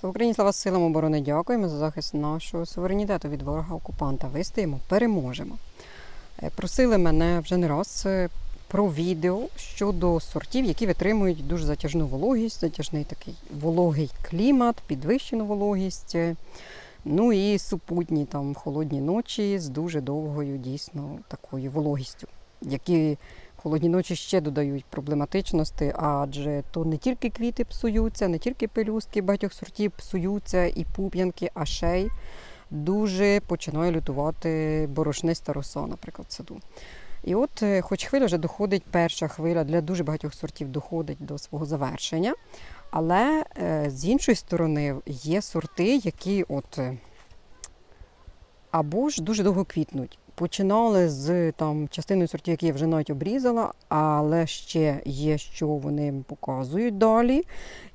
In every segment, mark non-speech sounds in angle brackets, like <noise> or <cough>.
Слава Україні, слава силам оборони, дякуємо за захист нашого суверенітету від ворога окупанта. Вистоїмо, переможемо. Е, Просили мене вже не раз е, про відео щодо сортів, які витримують дуже затяжну вологість, затяжний такий вологий клімат, підвищену вологість. е, Ну і супутні там холодні ночі з дуже довгою дійсно такою вологістю, які холодні ночі ще додають проблематичності, адже то не тільки квіти псуються, не тільки пелюстки багатьох сортів псуються і пуп'янки, а ще й дуже починає лютувати борошниста роса, наприклад, в саду. І от, е, хоч хвиля вже доходить, перша хвиля для дуже багатьох сортів доходить до свого завершення. Але е, з іншої сторони є сорти, які от е, або ж дуже довго квітнуть. Починали з там частиною сортів, які я вже навіть обрізала, але ще є, що вони показують далі,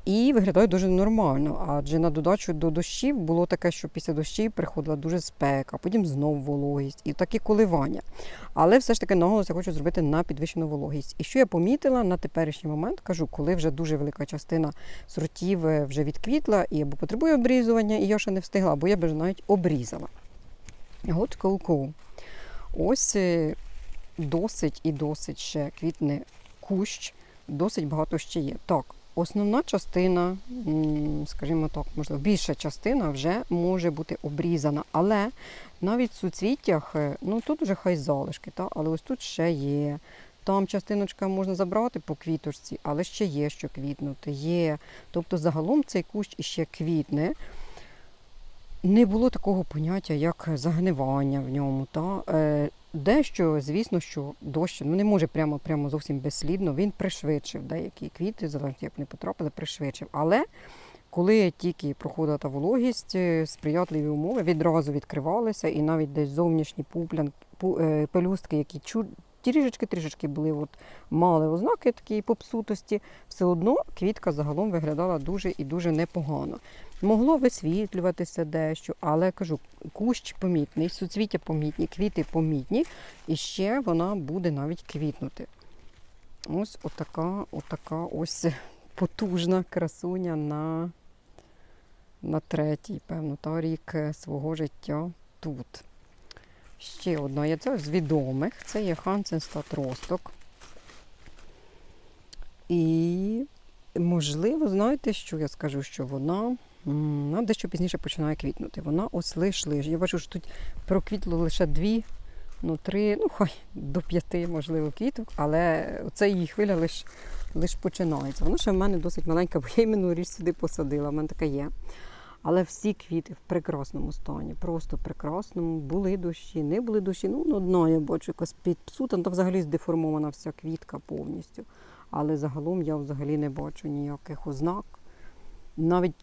і виглядають дуже нормально. Адже на додачу до дощів було таке, що після дощів приходила дуже спека, потім знов вологість і такі коливання. Але все ж таки наголос я хочу зробити на підвищену вологість. І що я помітила на теперішній момент, кажу, коли вже дуже велика частина сортів е, вже відквітла і або потребує обрізування, і я ще не встигла, або я вже навіть обрізала. От коу Ось досить і досить ще квітне кущ, досить багато ще є. Так, основна частина, скажімо так, можливо, більша частина вже може бути обрізана, але навіть в суцвіттях, е, ну тут вже хай залишки, та, але ось тут ще є. Там частиночка можна забрати по квіточці, але ще є що квітнути. Є. Тобто загалом цей кущ іще квітне. Не було такого поняття, як загнивання в ньому. Та? Е, дещо, звісно, що дощ ну, не може прямо, прямо зовсім безслідно, він пришвидшив деякі квіти, залежно як вони потрапили, пришвидшив. Але коли тільки проходила та вологість, е, сприятливі умови відразу відкривалися, і навіть десь зовнішні пуплян, пу, е, пелюстки, які трішечки-трішечки були, от, мали ознаки такої попсутості, все одно квітка загалом виглядала дуже і дуже непогано. Могло висвітлюватися дещо, але я кажу, кущ помітний, суцвіття помітні, квіти помітні, і ще вона буде навіть квітнути. Ось отака, отака ось потужна красуня на, на третій, певно, та рік свого життя тут. Ще одна є з відомих. Це є Хансенстат Росток. І, можливо, знаєте, що я скажу, що вона вона дещо пізніше починає квітнути. Вона ось лиш лиш. Я бачу, що тут проквітло лише дві, ну три, ну хай до п'яти, можливо, квіток, але це її хвиля лише лиш починається. Вона ще в мене досить маленька, бо я іменно річ сюди посадила, в мене така є. Але всі квіти в прекрасному стані, просто прекрасному. Були дощі, не були дощі. Ну, ну, одна я бачу якась підпсута, то взагалі здеформована вся квітка повністю. Але загалом я взагалі не бачу ніяких ознак. Навіть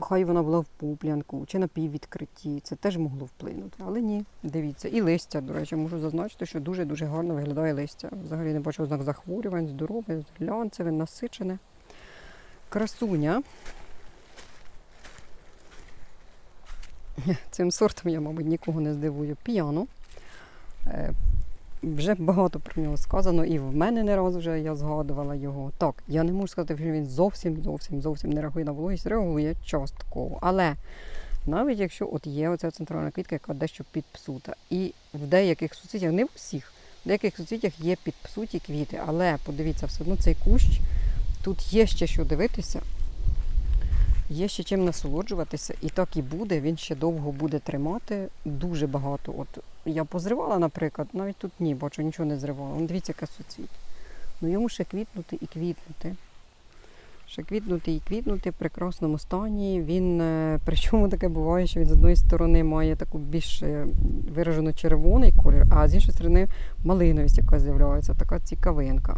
хай вона була в пуплянку чи на піввідкритті, це теж могло вплинути. Але ні, дивіться. І листя, до речі, можу зазначити, що дуже-дуже гарно виглядає листя. Взагалі не бачу ознак захворювань, здорове, глянцеве, насичене. Красуня. <laughs> Цим сортом я, мабуть, нікого не здивую. Піано. Е, Вже багато про нього сказано, і в мене не раз вже я згадувала його. Так, я не можу сказати, що він зовсім, зовсім, зовсім не реагує на вологість, реагує частково. Але навіть якщо от є оця центральна квітка, яка дещо підпсута, і в деяких суцвіттях, не в усіх, в деяких суцвіттях є підпсуті квіти, але подивіться, все одно цей кущ, тут є ще що дивитися. Є ще чим насолоджуватися, і так і буде. Він ще довго буде тримати дуже багато. От я позривала, наприклад, навіть тут ні, бачу, нічого не зривала. Ну, дивіться, яке суцвіт. Ну йому ще квітнути і квітнути. Ще квітнути і квітнути в прекрасному стані. Він, е, <laughs> причому таке буває, що він з одної сторони має таку більш е, виражено червоний колір, а з іншої сторони малиновість, яка з'являється, така цікавинка.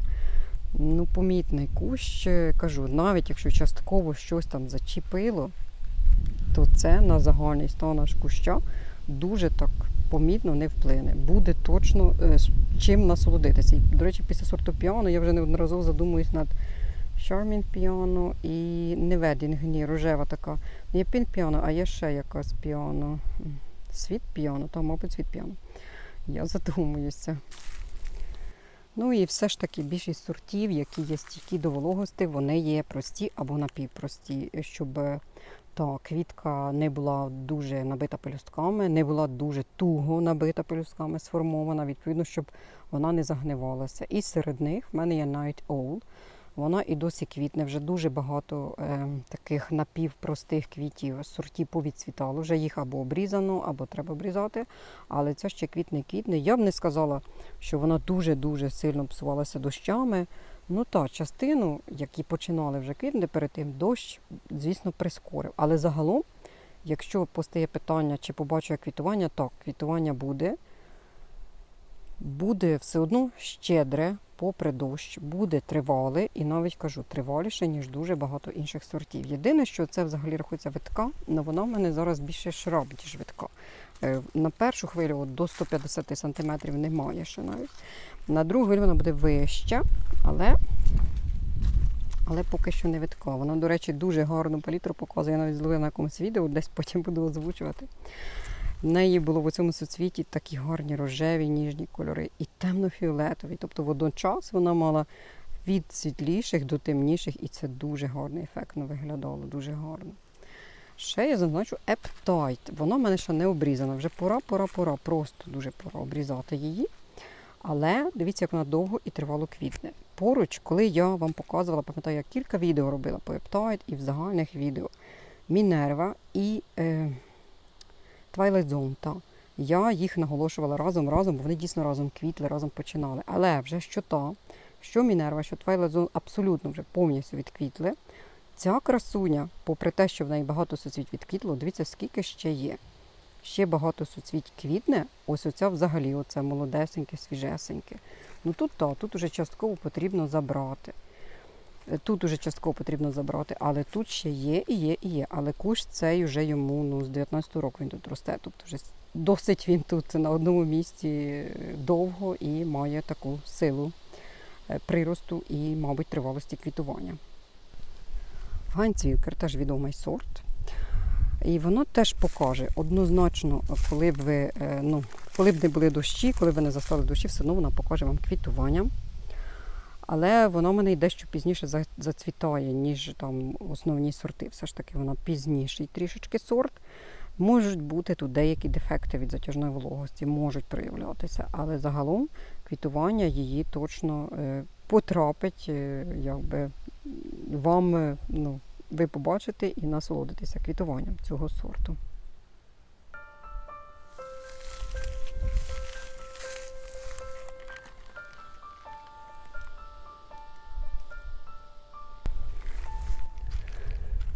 Ну, помітний кущ, кажу, навіть якщо частково щось там зачепило, то це на загальний стан аж куща дуже так помітно не вплине. Буде точно е, чим насолодитися. І, до речі, після сорту піано я вже неодноразово задумуюсь над Charmin піано і не Wedding, ні, рожева така. Не є пін піано, а є ще якась піано. Світ піано, то, мабуть, світ піано. Я задумуюся. Ну і все ж таки більшість сортів, які є стійкі до вологості, вони є прості або напівпрості, щоб е, та квітка не була дуже набита пелюстками, не була дуже туго набита пелюстками, сформована, відповідно, щоб вона не загнивалася. І серед них в мене є Night Owl. Вона і досі квітне. Вже дуже багато е, таких напівпростих квітів сортів повідцвітало. Вже їх або обрізано, або треба обрізати. Але це ще квітне квітне. Я б не сказала, що вона дуже-дуже сильно псувалася дощами. Ну так, частину, які починали вже квітнути перед тим, дощ, звісно, прискорив. Але загалом, якщо постає питання, чи побачу я квітування, так, квітування буде. Буде все одно щедре, попри дощ, буде тривале, і навіть кажу, триваліше, ніж дуже багато інших сортів. Єдине, що це взагалі рахується витка, але вона в мене зараз більше шраб, ніж витка. Е, На першу хвилю от, до 150 см немає ще навіть. На другу хвилю вона буде вища, але, але поки що не витка. Вона, до речі, дуже гарну палітру показує, я навіть зловила на якомусь відео, десь потім буду озвучувати. В неї було в цьому суцвіті такі гарні рожеві, ніжні кольори і темно-фіолетові. Тобто водночас вона мала від світліших до темніших, і це дуже гарно, ефектно виглядало, дуже гарно. Ще я зазначу ептайт. Вона в мене ще не обрізана. Вже пора, пора, пора. Просто дуже пора обрізати її. Але дивіться, як вона довго і тривало квітне. Поруч, коли я вам показувала, пам'ятаю, я кілька відео робила по ептайт і в загальних відео. Мінерва і е, Twilight Zone, та. Я їх наголошувала разом, разом, бо вони дійсно разом квітли, разом починали. Але вже що та, що Мінерва, що Twilight Zone абсолютно вже повністю відквітли. Ця красуня, попри те, що в неї багато суцвіть відквітло, дивіться, скільки ще є. Ще багато суцвіть квітне, ось оця взагалі, оце молодесеньке, свіжесеньке. Ну тут так, тут уже частково потрібно забрати. Тут уже частково потрібно забрати, але тут ще є і є, і є. Але кущ цей вже йому ну, з 19 року він тут росте. Тобто вже досить він тут на одному місці довго і має таку силу е, приросту і, мабуть, тривалості квітування. Ганцвілкер теж відомий сорт. І воно теж покаже однозначно, коли б ви, е, ну, коли б не були дощі, коли б ви не застали дощі, все одно вона покаже вам квітування. Але вона в мене дещо пізніше за- зацвітає, ніж там основні сорти. Все ж таки вона пізніший трішечки сорт. Можуть бути тут деякі дефекти від затяжної вологості, можуть проявлятися, але загалом квітування її точно е, потрапить, е, якби вам е, ну, ви побачите і насолодитеся квітуванням цього сорту.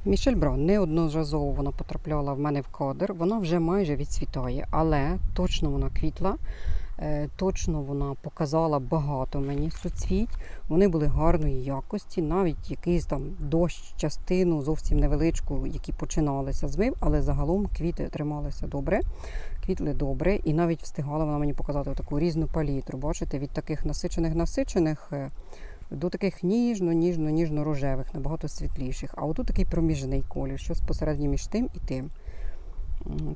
Мішель Бран неодноразово вона потрапляла в мене в кадр. Вона вже майже відцвітає, але точно вона квітла. е, Точно вона показала багато мені суцвіть. Вони були гарної якості, навіть якийсь там дощ, частину зовсім невеличку, які починалися змив, але загалом квіти трималися добре, квітли добре, і навіть встигала вона мені показати таку різну палітру. Бачите, від таких насичених насичених е, до таких ніжно, ніжно, ніжно рожевих, набагато світліших. А отут такий проміжний колір, щось посередньо між тим і тим.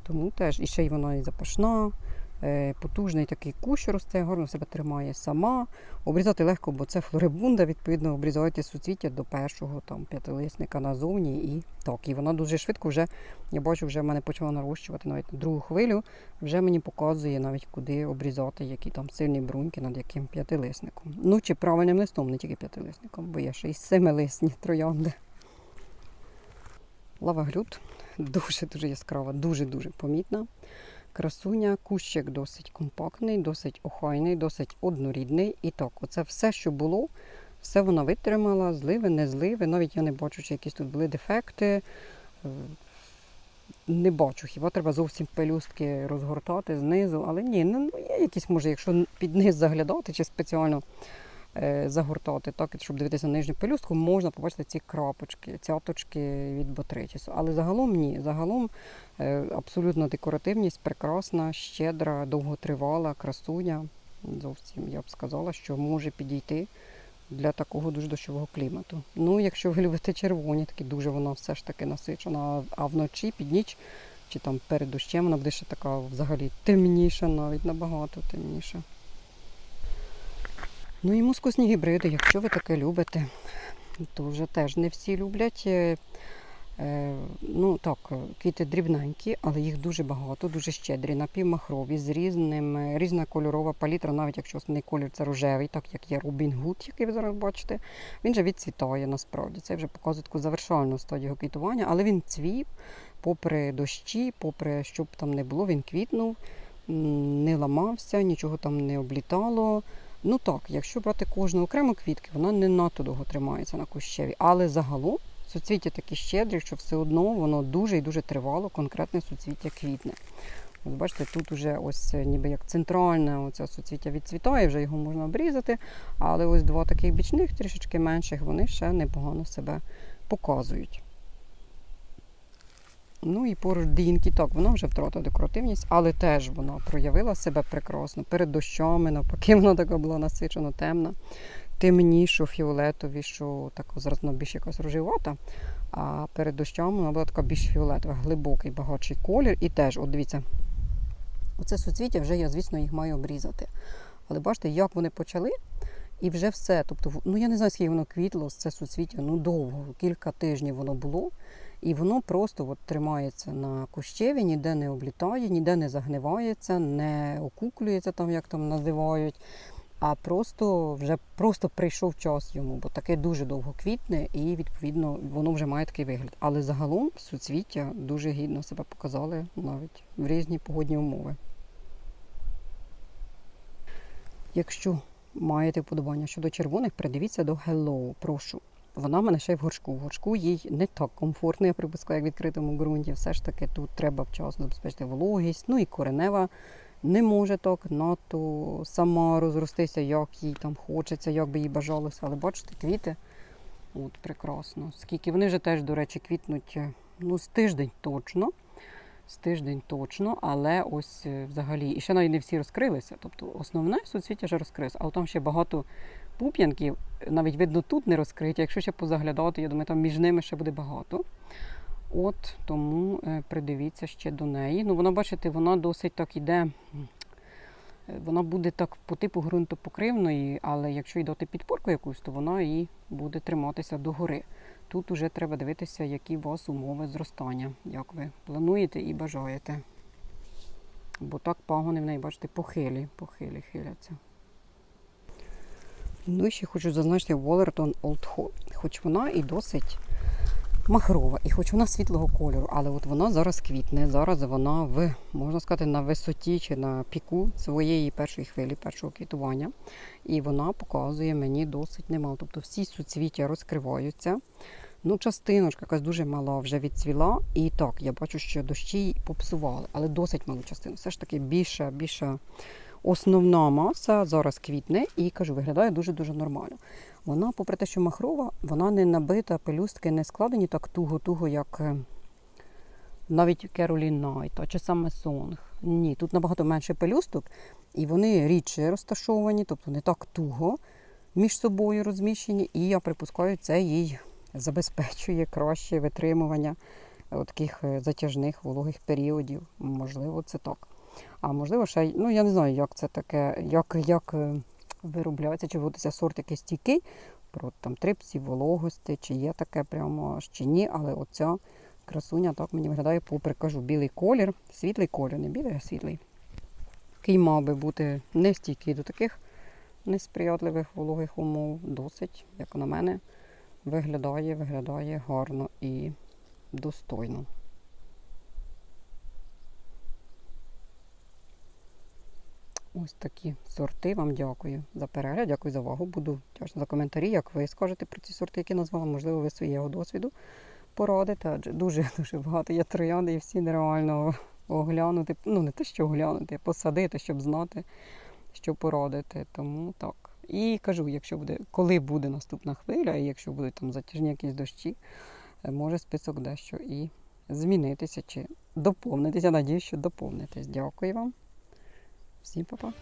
Тому теж і ще й воно і запашна, потужний такий кущ росте, гарно себе тримає сама. Обрізати легко, бо це флорибунда, відповідно, обрізаєте суцвіття до першого там, п'ятилисника назовні. І так, і вона дуже швидко вже, я бачу, вже в мене почала нарощувати навіть на другу хвилю, вже мені показує навіть куди обрізати, які там сильні бруньки над яким п'ятилисником. Ну чи правильним листом, не тільки п'ятилисником, бо є ще й семилисні троянди. Лаваглют дуже-дуже яскрава, дуже-дуже помітна. Красуня, кущик досить компактний, досить охайний, досить однорідний. І так, оце все, що було, все вона витримала, зливи, не зливи. Навіть я не бачу, чи якісь тут були дефекти. Е, Не бачу, хіба треба зовсім пелюстки розгортати знизу, але ні, ну ну, є якісь, може, якщо під низ заглядати чи спеціально загортати, так, щоб дивитися на нижню пелюстку, можна побачити ці крапочки, цяточки від ботритісу. Але загалом ні. Загалом е, абсолютно декоративність, прекрасна, щедра, довготривала, красуня. Зовсім я б сказала, що може підійти для такого дуже дощового клімату. Ну, якщо ви любите червоні, такі дуже вона все ж таки насичена, а вночі під ніч чи там перед дощем вона буде ще така взагалі темніша, навіть набагато темніша. Ну і мускусні гібриди, якщо ви таке любите, то вже теж не всі люблять. Е, Е, ну так, квіти дрібненькі, але їх дуже багато, дуже щедрі, напівмахрові, з різним, е, різна кольорова палітра, навіть якщо основний колір це рожевий, так як є Рубін Гуд, який ви зараз бачите, він же відцвітає насправді. Це вже показує таку завершальну стадію квітування, але він цвів, попри дощі, попри що б там не було, він квітнув, не ламався, нічого там не облітало. Ну так, якщо брати кожну окрему квітки, вона не надто довго тримається на кущеві, але загалом суцвіття такі щедрі, що все одно воно дуже і дуже тривало, конкретне суцвіття квітне. От бачите, тут уже ось е, ніби як центральне оце суцвіття відцвітає, вже його можна обрізати. Але ось два таких бічних, трішечки менших, вони ще непогано себе показують. Ну і поруч дінки, так, вона вже втратила декоративність, але теж вона проявила себе прекрасно. Перед дощами, навпаки, <laughs> вона така була насичено темна, темніша, фіолетовіша, так зараз вона більш якась рожевата. А перед дощами вона була така більш фіолетова, глибокий, багатший колір. І теж, от дивіться, оце суцвіття вже я, звісно, їх маю обрізати. Але бачите, як вони почали, і вже все. Тобто, ну я не знаю, скільки воно квітло, це суцвіття, ну довго, кілька тижнів воно було. І воно просто от тримається на кущеві, ніде не облітає, ніде не загнивається, не окуклюється, там, як там називають. А просто вже просто прийшов час йому, бо таке дуже довго квітне, і відповідно воно вже має такий вигляд. Але загалом суцвіття дуже гідно себе показали навіть в різні погодні умови. Якщо маєте вподобання щодо червоних, придивіться до Hello, прошу. Вона мене ще й в горшку. В горшку їй не так комфортно, я припускаю, як в відкритому ґрунті. Все ж таки тут треба вчасно забезпечити вологість. Ну і коренева не може так надто сама розростися, як їй там хочеться, як би їй бажалося. Але бачите, квіти от прекрасно. Скільки вони вже теж, до речі, квітнуть е, ну, з тиждень точно. З тиждень точно, але ось е, взагалі, і ще навіть не всі розкрилися. Тобто основне суцвіття вже розкрилося, але там ще багато пуп'янків, навіть видно тут не розкриті. Якщо ще позаглядати, я думаю, там між ними ще буде багато. От тому е, придивіться ще до неї. Ну, вона, бачите, вона досить так іде. е, Вона буде так по типу ґрунтопокривної, але якщо й дати підпорку якусь, то вона і буде триматися догори. Тут уже треба дивитися, які у вас умови зростання, як ви плануєте і бажаєте. Бо так пагони в неї, бачите, похилі, похилі хиляться. Ну і ще хочу зазначити Wallerton Old Hall. Хоч вона і досить махрова, і хоч вона світлого кольору, але от вона зараз квітне. Зараз вона в, можна сказати, на висоті чи на піку своєї першої хвилі, першого квітування. І вона показує мені досить немало. Тобто всі суцвіття розкриваються. Ну, частиночка якась дуже мала вже відцвіла. І так, я бачу, що дощі попсували, але досить малу частину. Все ж таки більша, більша основна маса зараз квітне і кажу, виглядає дуже-дуже нормально. Вона, попри те, що махрова, вона не набита, пелюстки не складені так туго-туго, як е, навіть Керолін Найт, чи саме Сонг. Ні, тут набагато менше пелюсток, і вони рідше розташовані, тобто не так туго між собою розміщені. І я припускаю, це їй забезпечує краще витримування е, таких е, затяжних вологих періодів. Можливо, це так. А можливо, ще ну я не знаю, як це таке, як, як е, виробляється, чи вводиться сорт якийсь стійкий про там трипсі, вологості, чи є таке прямо чи ні, але оця красуня так мені виглядає, попри кажу, білий колір, світлий колір, не білий, а світлий. Який мав би бути не стійкий до таких несприятливих вологих умов, досить, як на мене, виглядає, виглядає гарно і достойно. Ось такі сорти. Вам дякую за перегляд, дякую за увагу. Буду вдячна за коментарі, як ви скажете про ці сорти, які назвала. Можливо, ви своєго досвіду порадите, адже дуже-дуже <laughs> багато є троянди і всі нереально оглянути. Ну, не те, що оглянути, посадити, щоб знати, що порадити. Тому так. І кажу, якщо буде, коли буде наступна хвиля, і якщо будуть там затяжні якісь дощі, е, може список дещо і змінитися чи доповнитися. Надію, що доповнитись. Дякую вам. Всім па-па.